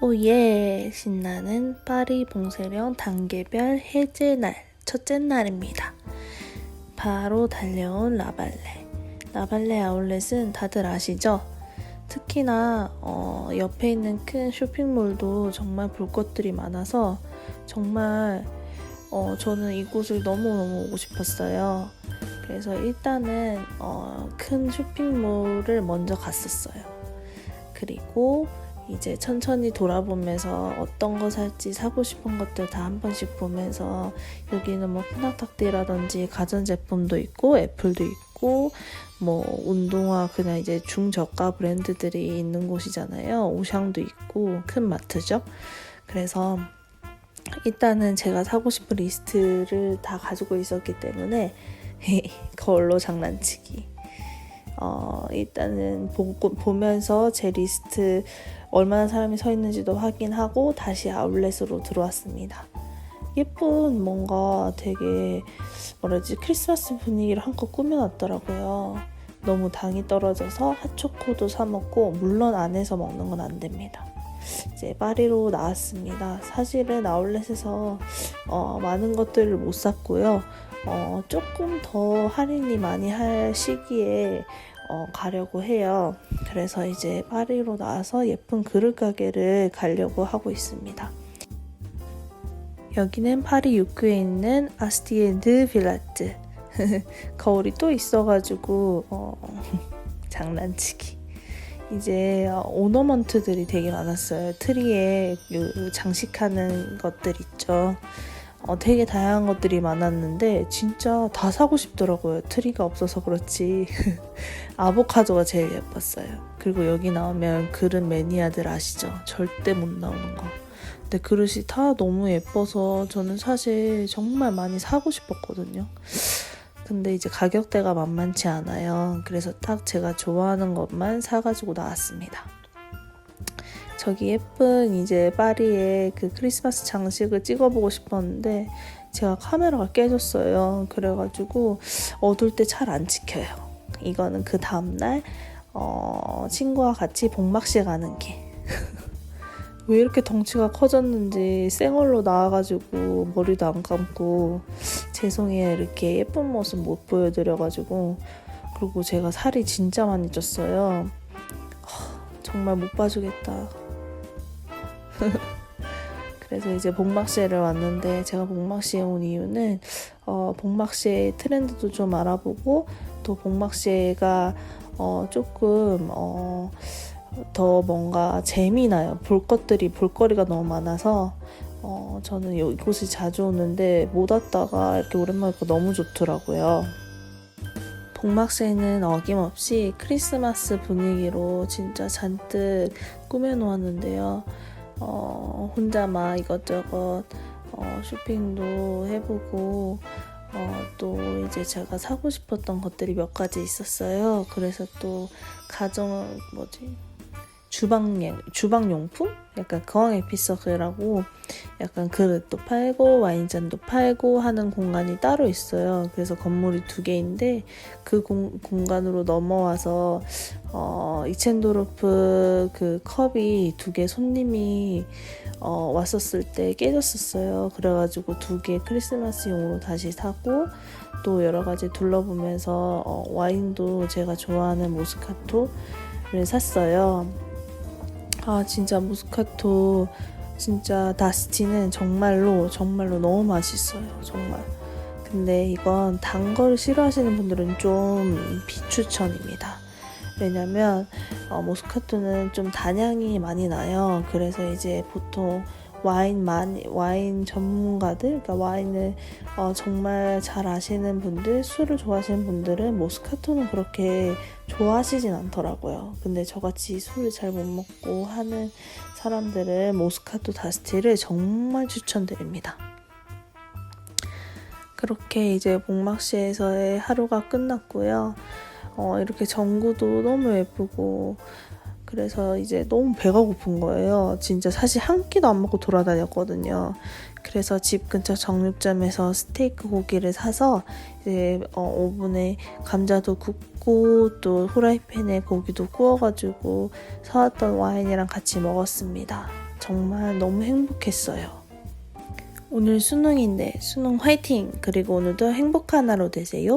오예! 신나는 파리 봉쇄령 단계별 해제 날, 첫째 날입니다. 바로 달려온 라발레. 라발레 아울렛은 다들 아시죠? 특히나 어, 옆에 있는 큰 쇼핑몰도 정말 볼 것들이 많아서 정말 어, 저는 이곳을 너무너무 오고 싶었어요. 그래서 일단은 어, 큰 쇼핑몰을 먼저 갔었어요. 그리고 이제 천천히 돌아보면서 어떤 거 살지 사고 싶은 것들 다 한 번씩 보면서 여기는 뭐 푸나탁디라든지 가전제품도 있고 애플도 있고 뭐 운동화 그냥 이제 중저가 브랜드들이 있는 곳이잖아요. 오샹도 있고 큰 마트죠. 그래서 일단은 제가 사고 싶은 리스트를 다 가지고 있었기 때문에 그걸로 장난치기. 어, 일단은 보고, 보면서 제 리스트 얼마나 사람이 서 있는지도 확인하고 다시 아울렛으로 들어왔습니다. 예쁜 뭔가 되게 뭐라지 크리스마스 분위기를 한껏 꾸며놨더라고요. 너무 당이 떨어져서 핫초코도 사 먹고 물론 안에서 먹는 건 안 됩니다. 이제 파리로 나왔습니다. 사실은 아울렛에서 어, 많은 것들을 못 샀고요. 어, 조금 더 할인이 많이 할 시기에 어, 가려고 해요. 그래서 이제 파리로 나와서 예쁜 그릇 가게를 가려고 하고 있습니다. 여기는 파리 육구에 있는 아스티에드 빌라트. 거울이 또 있어가지고 어, 장난치기. 이제 오너먼트들이 되게 많았어요. 트리에 장식하는 것들 있죠. 어, 되게 다양한 것들이 많았는데 진짜 다 사고 싶더라고요. 트리가 없어서 그렇지. 아보카도가 제일 예뻤어요. 그리고 여기 나오면 그릇 매니아들 아시죠? 절대 못 나오는 거. 근데 그릇이 다 너무 예뻐서 저는 사실 정말 많이 사고 싶었거든요. 근데 이제 가격대가 만만치 않아요. 그래서 딱 제가 좋아하는 것만 사가지고 나왔습니다. 저기 예쁜 이제 파리의 그 크리스마스 장식을 찍어보고 싶었는데 제가 카메라가 깨졌어요. 그래가지고 어둘 때 잘 안 찍혀요. 이거는 그 다음날 어, 친구와 같이 복막시에 가는 길. 왜 이렇게 덩치가 커졌는지 쌩얼로 나와가지고 머리도 안 감고 죄송해요 이렇게 예쁜 모습 못 보여드려가지고 그리고 제가 살이 진짜 많이 쪘어요 정말 못 봐주겠다 그래서 이제 복막시에를 왔는데 제가 복막시에 온 이유는 어, 복막시의 트렌드도 좀 알아보고 또 복막시가 어, 조금 어, 더 뭔가 재미나요. 볼 것들이 볼거리가 너무 많아서 어, 저는 이곳에 자주 오는데 못 왔다가 이렇게 오랜만에 보고 너무 좋더라고요. 복막시에는 어김없이 크리스마스 분위기로 진짜 잔뜩 꾸며놓았는데요. 어, 혼자 막 이것저것 어, 쇼핑도 해보고 어, 또 이제 제가 사고 싶었던 것들이 몇 가지 있었어요. 그래서 또 가정 뭐지 주방 주방용품 약간 거왕 에피서클라고 약간 그릇도 팔고 와인잔도 팔고 하는 공간이 따로 있어요. 그래서 건물이 두 개인데 그 공, 공간으로 넘어와서 어, 이첸도르프 그 컵이 두 개 손님이 어, 왔었을 때 깨졌었어요. 그래가지고 두 개 크리스마스용으로 다시 사고 또 여러 가지 둘러보면서 어, 와인도 제가 좋아하는 모스카토를 샀어요. 아 진짜 모스카토 진짜 다스티는 정말로 정말로 너무 맛있어요 정말. 근데 이건 단걸 싫어하시는 분들은 좀 비추천입니다. 왜냐면 어, 모스카토는 좀 단향이 많이 나요. 그래서 이제 보통 와인 많이 와인 전문가들 그러니까 와인을 어, 정말 잘 아시는 분들 술을 좋아하시는 분들은 모스카토는 그렇게 좋아하시진 않더라고요. 근데 저같이 술을 잘 못 먹고 하는 사람들은 모스카토 다스티를 정말 추천드립니다. 그렇게 이제 목막시에서의 하루가 끝났고요. 어, 이렇게 전구도 너무 예쁘고 그래서 이제 너무 배가 고픈 거예요. 진짜 사실 한 끼도 안 먹고 돌아다녔거든요. 그래서 집 근처 정육점에서 스테이크 고기를 사서 이제 어, 오븐에 감자도 굽고 또 후라이팬에 고기도 구워가지고 사왔던 와인이랑 같이 먹었습니다. 정말 너무 행복했어요. 오늘 수능인데 수능 화이팅! 그리고 오늘도 행복한 하루 되세요.